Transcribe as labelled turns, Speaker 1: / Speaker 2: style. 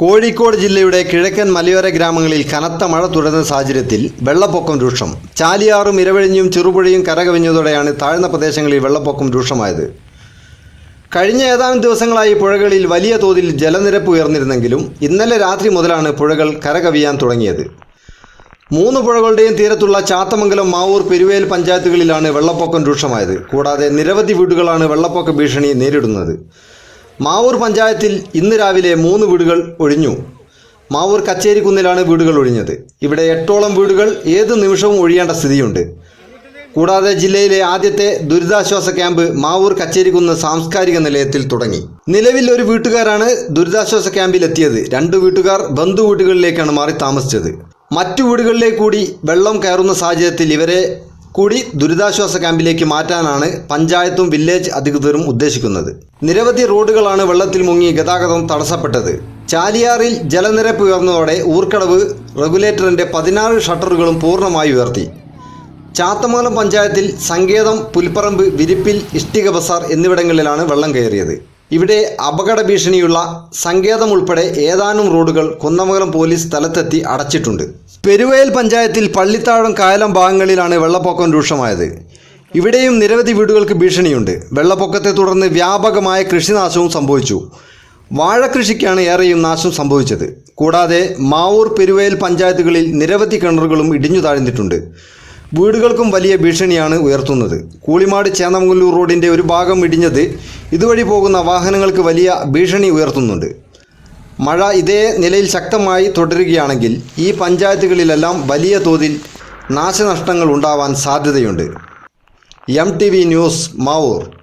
Speaker 1: കോഴിക്കോട് ജില്ലയുടെ കിഴക്കൻ മലയോര ഗ്രാമങ്ങളിൽ കനത്ത മഴ തുടരുന്ന സാഹചര്യത്തിൽ വെള്ളപ്പൊക്കം രൂക്ഷം. ചാലിയാറും ഇരവഴിഞ്ഞും ചെറുപുഴയും കരകവിഞ്ഞതോടെയാണ് താഴ്ന്ന പ്രദേശങ്ങളിൽ വെള്ളപ്പൊക്കം രൂക്ഷമായത്. കഴിഞ്ഞ ഏതാനും ദിവസങ്ങളായി പുഴകളിൽ വലിയ തോതിൽ ജലനിരപ്പ് ഉയർന്നിരുന്നെങ്കിലും ഇന്നലെ രാത്രി മുതലാണ് പുഴകൾ കരകവിയാൻ തുടങ്ങിയത്. മൂന്ന് പുഴകളുടെയും തീരത്തുള്ള ചാത്തമംഗലം മാവൂർ പെരുവേൽ പഞ്ചായത്തുകളിലാണ് വെള്ളപ്പൊക്കം രൂക്ഷമായത്. കൂടാതെ നിരവധി വീടുകളാണ് വെള്ളപ്പൊക്ക ഭീഷണി നേരിടുന്നത്. മാവൂർ പഞ്ചായത്തിൽ ഇന്ന് രാവിലെ മൂന്ന് വീടുകൾ ഒഴിഞ്ഞു. മാവൂർ കച്ചേരിക്കുന്നിലാണ് വീടുകൾ ഒഴിഞ്ഞത്. ഇവിടെ എട്ടോളം വീടുകൾ ഏത് നിമിഷവും ഒഴിയേണ്ട സ്ഥിതിയുണ്ട്. കൂടാതെ ജില്ലയിലെ ആദ്യത്തെ ദുരിതാശ്വാസ ക്യാമ്പ് മാവൂർ കച്ചേരിക്കുന്ന് സാംസ്കാരിക നിലയത്തിൽ തുടങ്ങി. നിലവിൽ ഒരു വീട്ടുകാരാണ് ദുരിതാശ്വാസ ക്യാമ്പിൽ എത്തിയത് രണ്ട് വീട്ടുകാർ ബന്ധു വീടുകളിലേക്കാണ് മാറി താമസിച്ചത്. മറ്റു വീടുകളിലേക്ക് കൂടി വെള്ളം കയറുന്ന സാഹചര്യത്തിൽ ഇവരെ കൂടി ദുരിതാശ്വാസ ക്യാമ്പിലേക്ക് മാറ്റാനാണ് പഞ്ചായത്തും വില്ലേജ് അധികൃതരും ഉദ്ദേശിക്കുന്നത്. നിരവധി റോഡുകളാണ് വെള്ളത്തിൽ മുങ്ങി ഗതാഗതം തടസ്സപ്പെട്ടത്. ചാലിയാറിൽ ജലനിരപ്പ് ഉയർന്നതോടെ ഊർക്കടവ് റെഗുലേറ്ററിന്റെ പതിനാറ് ഷട്ടറുകളും പൂർണമായി ഉയർത്തി. ചാത്തമംഗലം പഞ്ചായത്തിൽ സങ്കേതം പുൽപ്പറമ്പ് വിരിപ്പിൽ ഇഷ്ടിക ബസാർ എന്നിവിടങ്ങളിലാണ് വെള്ളം കയറിയത്. ഇവിടെ അപകട ഭീഷണിയുള്ള സങ്കേതം ഉൾപ്പെടെ ഏതാനും റോഡുകൾ കുന്നമംഗലം പോലീസ് സ്ഥലത്തെത്തി അടച്ചിട്ടുണ്ട്. പെരുവയൽ പഞ്ചായത്തിൽ പള്ളിത്താഴം കായലം ഭാഗങ്ങളിലാണ് വെള്ളപ്പൊക്കം രൂക്ഷമായത്. ഇവിടെയും നിരവധി വീടുകൾക്ക് ഭീഷണിയുണ്ട്. വെള്ളപ്പൊക്കത്തെ തുടർന്ന് വ്യാപകമായ കൃഷിനാശവും സംഭവിച്ചു. വാഴകൃഷിക്കാണ് ഏറെയും നാശം സംഭവിച്ചത്. കൂടാതെ മാവൂർ പെരുവയൽ പഞ്ചായത്തുകളിൽ നിരവധി കിണറുകളും ഇടിഞ്ഞു താഴ്ന്നിട്ടുണ്ട്. വീടുകൾക്കും വലിയ ഭീഷണിയാണ് ഉയർത്തുന്നത്. കൂളിമാട് ചേന്നമംഗല്ലൂർ റോഡിന്റെ ഒരു ഭാഗം ഇടിഞ്ഞത് ഇതുവഴി പോകുന്ന വാഹനങ്ങൾക്ക് വലിയ ഭീഷണി ഉയർത്തുന്നുണ്ട്. മഴ ഇതേ നിലയിൽ ശക്തമായി തുടരുകയാണെങ്കിൽ ഈ പഞ്ചായത്തുകളിലെല്ലാം വലിയ തോതിൽ നാശനഷ്ടങ്ങൾ ഉണ്ടാവാൻ സാധ്യതയുണ്ട്. M T V news Mavoor.